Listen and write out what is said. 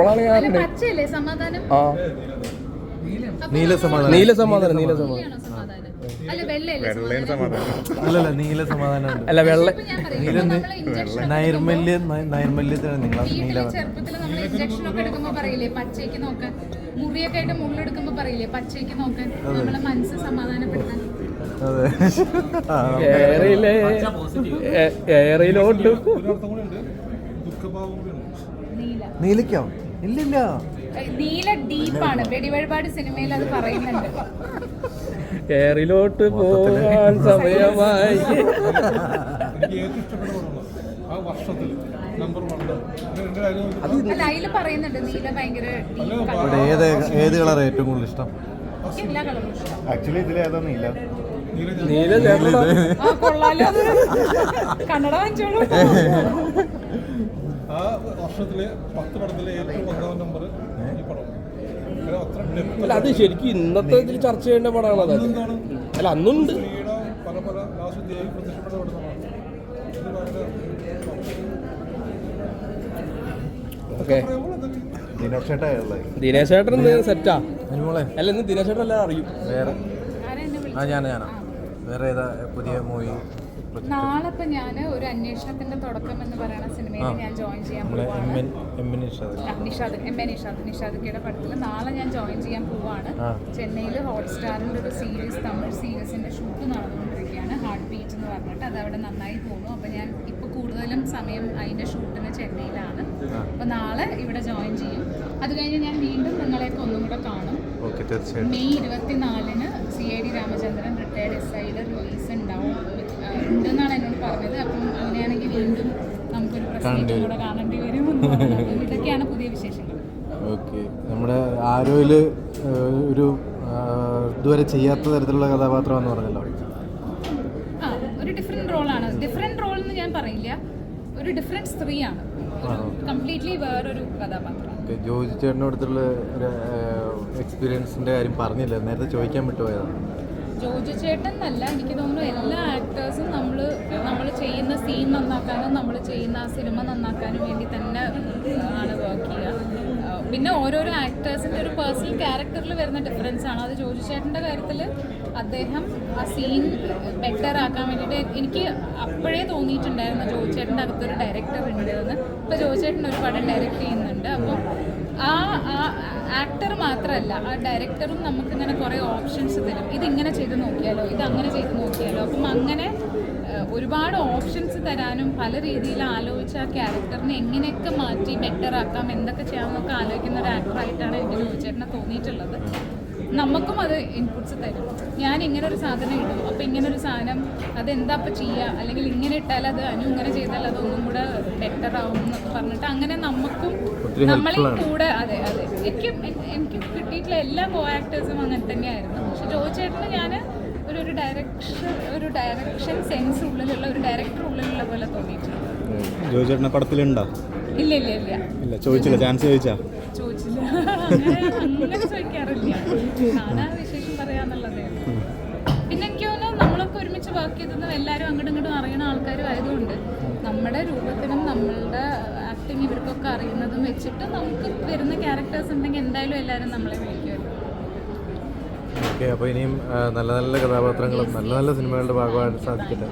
അപ്പോഴാണ് ഞാൻ ആ. നീല സമാധാനം. നീല സമാധാനം നീല സമാധാനം. അല്ലല്ല നീല സമാധാനം അല്ല വെള്ള നൈർമല്യ നിങ്ങൾ നീല ചെറുപ്പത്തിൽ നമ്മൾ ഇഞ്ചക്ഷൻ ഒക്കെ എടുക്കുമ്പോ പറയില്ലേ പച്ചയ്ക്ക് നോക്കാൻ മുറിയൊക്കെ ആയിട്ട് മുള്ളെടുക്കുമ്പോ പറയില്ലേ പച്ചയ്ക്ക് നോക്കാൻ നമ്മളെ മനസ്സ് സമാധാനപ്പെടുത്താൻ. അതെ. ആ, ഏറയിലെ ഏറയിലോട്ട് നീല. നീലയ്ക്കോ ഇല്ലില്ല. നീല ഡീപ്പാണ്. വെടിവഴിപാട് സിനിമയിൽ അത് പറയുന്നുണ്ട്. കേറിലോട്ട് പോകാൻ സമയമായി. അല്ല പറയുന്നുണ്ട് നീല ഭയങ്കര ഏത് ഏത് കളർ ഏറ്റവും കൂടുതൽ ഇഷ്ടം? എനിക്ക് എല്ലാ കളറും ഇഷ്ടം. ആക്ച്വലി ഇതിൽ ഏതാ നീല? നീല. കന്നഡ വാങ്ങിച്ചോളൂ. ആ വർഷത്തിലെ പത്ത് പടത്തിലെ ഏറ്റവും ഒന്നാം നമ്പർ ഈ പടം. അല്ല അത് ശരിക്കും ഇന്നത്തെ ഇതിൽ ചർച്ച ചെയ്യേണ്ട പടമാണ് അത്. അല്ല അന്നുണ്ട്. പല ലാസ്റ്റ് പ്രത്യക്ഷപ്പെട്ട ഓക്കെ. ദിനേശ് ചേട്ടൻ ഇന്ന് സെറ്റാ അല്ല ഇന്ന് ദിനേശ് ചേട്ടൻ എല്ലാം അറിയും വേറെ ആ ഞാനാ ഞാനാ. വേറെ ഏതാ പുതിയ മൂവി നാളെ ഇപ്പൊ ഞാൻ ഒരു അന്വേഷണത്തിന്റെ തുടക്കം എന്ന് പറയുന്ന സിനിമയിൽ ഞാൻ ജോയിൻ ചെയ്യാൻ പോവാണ്. നിഷാദ്. എം എ നിഷാദ് നിഷാദിക്കയുടെ പടത്തിൽ നാളെ ഞാൻ ജോയിൻ ചെയ്യാൻ പോവാണ്. ചെന്നൈയിൽ ഹോട്ട്സ്റ്റാറിന്റെ ഒരു സീരീസ് തമിഴ് സീരീസിന്റെ ഷൂട്ട് നടന്നുകൊണ്ടിരിക്കുകയാണ്. ഹാർട്ട് ബീറ്റ് എന്ന് പറഞ്ഞിട്ട്. അത് അവിടെ നന്നായി പോകുന്നു. അപ്പോൾ ഞാൻ ഇപ്പോൾ കൂടുതലും സമയം അതിന്റെ ഷൂട്ടിന് ചെന്നൈയിലാണ്. അപ്പോൾ നാളെ ഇവിടെ ജോയിൻ ചെയ്യും. അത് കഴിഞ്ഞ് ഞാൻ വീണ്ടും നിങ്ങളെയൊക്കെ ഒന്നും കൂടെ കാണും മെയ് ഇരുപത്തിനാലിന് C I D Ramachandran retired S ഐയുടെ എന്നോട് അപ്പം അങ്ങനെയാണെങ്കിൽ വീണ്ടും നമുക്കൊരു പ്രശ്നം കൂടെ കാണേണ്ടി വരും ഇതൊക്കെയാണ് പുതിയ വിശേഷങ്ങൾ. ഓക്കെ. നമ്മുടെ ആരോയിൽ ഒരു ഇതുവരെ ചെയ്യാത്ത തരത്തിലുള്ള കഥാപാത്രം എന്ന് പറഞ്ഞല്ലോ ഒരു ഒരു റോൾ റോളാണ് ഡിഫറെന്റ് റോൾ എന്ന് ഞാൻ പറയില്ല. ഒരു ഡിഫറെന്റ് സ്ത്രീയാണ്. കംപ്ലീറ്റ്ലി വേറൊരു കഥാപാത്രം. ജോജി ചേട്ടനോടത്തുള്ള എക്സ്പീരിയൻസിന്റെ കാര്യം പറഞ്ഞില്ല? നേരത്തെ ചോദിക്കാൻ വിട്ടുപോയതാണ് ജോജു ചേട്ടൻ എന്നല്ല എനിക്ക് തോന്നുന്നു എല്ലാ ആക്ടേഴ്സും നമ്മൾ നമ്മൾ ചെയ്യുന്ന സീൻ നന്നാക്കാനും നമ്മൾ ചെയ്യുന്ന ആ സിനിമ നന്നാക്കാനും വേണ്ടി തന്നെ ആണ് വർക്ക് ചെയ്യുക. പിന്നെ ഓരോരോ ആക്ടേഴ്സിന്റെ ഒരു പേഴ്സണൽ ക്യാരക്ടറിൽ വരുന്ന ഡിഫറൻസ് ആണ്. അത് ജോജു ചേട്ടന്റെ കാര്യത്തിൽ അദ്ദേഹം ആ സീൻ ബെറ്റർ ആക്കാൻ വേണ്ടിയിട്ട് എനിക്ക് അപ്പോഴേ തോന്നിയിട്ടുണ്ടായിരുന്നു ജോജു ചേട്ടന്റെ അകത്തൊരു ഡയറക്ടർ ഉണ്ട് എന്ന്. ഇപ്പോൾ ജോജു ചേട്ടൻ ഒരു പടം ഡയറക്റ്റ് ചെയ്യുന്നുണ്ട്. അപ്പം ആ ആ ആക്ടർ മാത്രമല്ല ആ ഡയറക്ടറും നമുക്കിങ്ങനെ കുറേ ഓപ്ഷൻസ് തരും. ഇതിങ്ങനെ ചെയ്ത് നോക്കിയാലോ ഇത് അങ്ങനെ ചെയ്ത് നോക്കിയാലോ. അപ്പം അങ്ങനെ ഒരുപാട് ഓപ്ഷൻസ് തരാനും പല രീതിയിൽ ആലോചിച്ച് ആ ക്യാരക്ടറിനെ എങ്ങനെയൊക്കെ മാറ്റി ബെറ്റർ ആക്കാം എന്തൊക്കെ ചെയ്യാമെന്നൊക്കെ ആലോചിക്കുന്ന ഒരു ആക്ടറായിട്ടാണ് എനിക്ക് ചോദിച്ചേട്ടനെ തോന്നിയിട്ടുള്ളത്. നമുക്കും അത് ഇൻപുട്സ് തരും. ഞാൻ ഇങ്ങനെ ഒരു സാധനം ഇടും. അപ്പോൾ ഇങ്ങനെ ഒരു സാധനം അതെന്താ അപ്പോൾ ചെയ്യുക അല്ലെങ്കിൽ ഇങ്ങനെ ഇട്ടാൽ അത് അനു ഇങ്ങനെ ചെയ്താൽ അതൊന്നും കൂടെ ബെറ്റർ ആവും എന്നൊക്കെ പറഞ്ഞിട്ട് അങ്ങനെ നമുക്കും നമ്മളെ കൂടെ അതെ അതെ. എനിക്ക് എനിക്ക് കിട്ടിയിട്ടുള്ള എല്ലാ കോ ആക്ടേഴ്സും അങ്ങനെ തന്നെയായിരുന്നു. പക്ഷെ ജോയിച്ചേട്ടന് ഞാൻ ഒരു ഒരു ഡയറക്ഷൻ ഒരു ഡയറക്ഷൻ സെൻസ് ഉള്ളിലുള്ള ഒരു ഡയറക്ടർ ഉള്ളിലുള്ള പോലെ തോന്നിയിട്ടുണ്ട്. ജോയി ചേട്ടനെ പടത്തിലുണ്ടോ? ഇല്ല ഇല്ല ഇല്ല. ഇല്ല ചോദിച്ചില്ല. ചാൻസ് ചോദിച്ചാ? ചോദിച്ചില്ല. അങ്ങനെ ചോദിക്കാറ് വിശേഷം പറയാന്നുള്ളതേ. പിന്നെ എനിക്ക് തോന്നുന്നു നമ്മളൊക്കെ ഒരുമിച്ച് വർക്ക് ചെയ്തത് എല്ലാവരും അങ്ങോട്ടും ഇങ്ങോട്ടും അറിയുന്ന ആൾക്കാരും ആയതുകൊണ്ട് നമ്മുടെ രൂപത്തിനും നമ്മളുടെ ആക്ടിങ് ഇവർക്കൊക്കെ അറിയുന്നതും വെച്ചിട്ട് നമുക്ക് വരുന്ന ക്യാരക്ടേഴ്സ് ഉണ്ടെങ്കിൽ എന്തായാലും എല്ലാവരും നമ്മളെ വിളിക്കുമല്ലോ. ഓക്കെ അപ്പോൾ ഇനിയും നല്ല നല്ല കഥാപാത്രങ്ങളും നല്ല നല്ല സിനിമകളുടെ ഭാഗമായിട്ട് സാധിക്കട്ടെ.